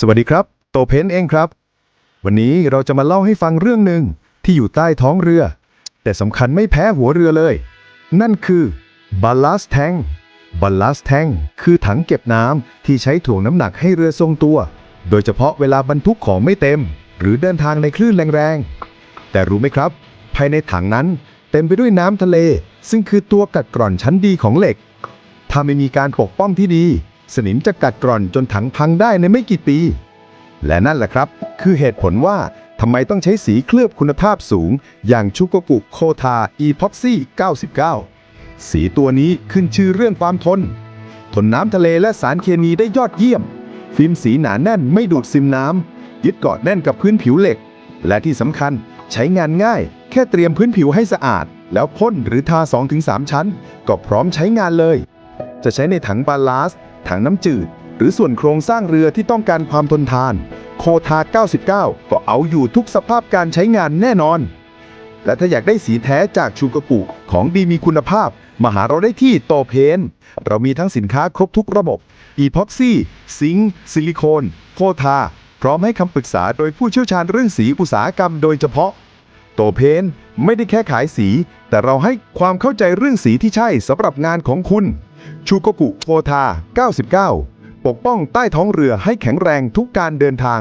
สวัสดีครับ โตเพนเองครับ วันนี้เราจะมาเล่าให้ฟังเรื่องหนึ่งที่อยู่ใต้ท้องเรือ แต่สำคัญไม่แพ้หัวเรือเลย นั่นคือ ballast tank ballast tank คือถังเก็บน้ำที่ใช้ถ่วงน้ำหนักให้เรือทรงตัว โดยเฉพาะเวลาบรรทุกของไม่เต็ม หรือเดินทางในคลื่นแรงๆ แต่รู้ไหมครับ ภายในถังนั้นเต็มไปด้วยน้ำทะเล ซึ่งคือตัวกัดกร่อนชั้นดีของเหล็ก ถ้าไม่มีการปกป้องที่ดี สนิมจะกัดกร่อนจนถังพังได้ในไม่กี่ปี และนั่นแหละครับ คือเหตุผลว่าทำไมต้องใช้สีเคลือบคุณภาพสูง อย่างชูโกกุโคทาอีพ็อกซี่99 สีตัวนี้ขึ้นชื่อเรื่องความทน ทนน้ำทะเลและสารเคมีได้ยอดเยี่ยม ฟิล์มสีหนาแน่นไม่ดูดซึมน้ำยึดเกาะแน่นกับพื้นผิวเหล็ก และที่สำคัญใช้งานง่าย แค่เตรียมพื้นผิวให้สะอาด แล้วพ่นหรือทา 2-3 ชั้น ก็พร้อมใช้งานเลย จะใช้ในถังบาลาสต์ ถังน้ำจืด หรือส่วนโครงสร้างเรือที่ต้องการความทนทาน โคทา 99 ก็เอาอยู่ทุกสภาพการใช้งานแน่นอน และถ้าอยากได้สีแท้จากชูกกุของดีมีคุณภาพ มาหาเราได้ที่โตเพน เรามีทั้งสินค้าครบทุกระบบ อีพ็อกซี่ ซิงค์ ซิลิโคน โคทา พร้อมให้คำปรึกษาโดยผู้เชี่ยวชาญเรื่องสีอุตสาหกรรมโดยเฉพาะ โตเพนไม่ได้แค่ขายสี แต่เราให้ความเข้าใจเรื่องสีที่ใช่สำหรับงานของคุณ ชูโกกุโฟทา 99 ปกป้องใต้ท้องเรือให้แข็งแรงทุกการเดินทาง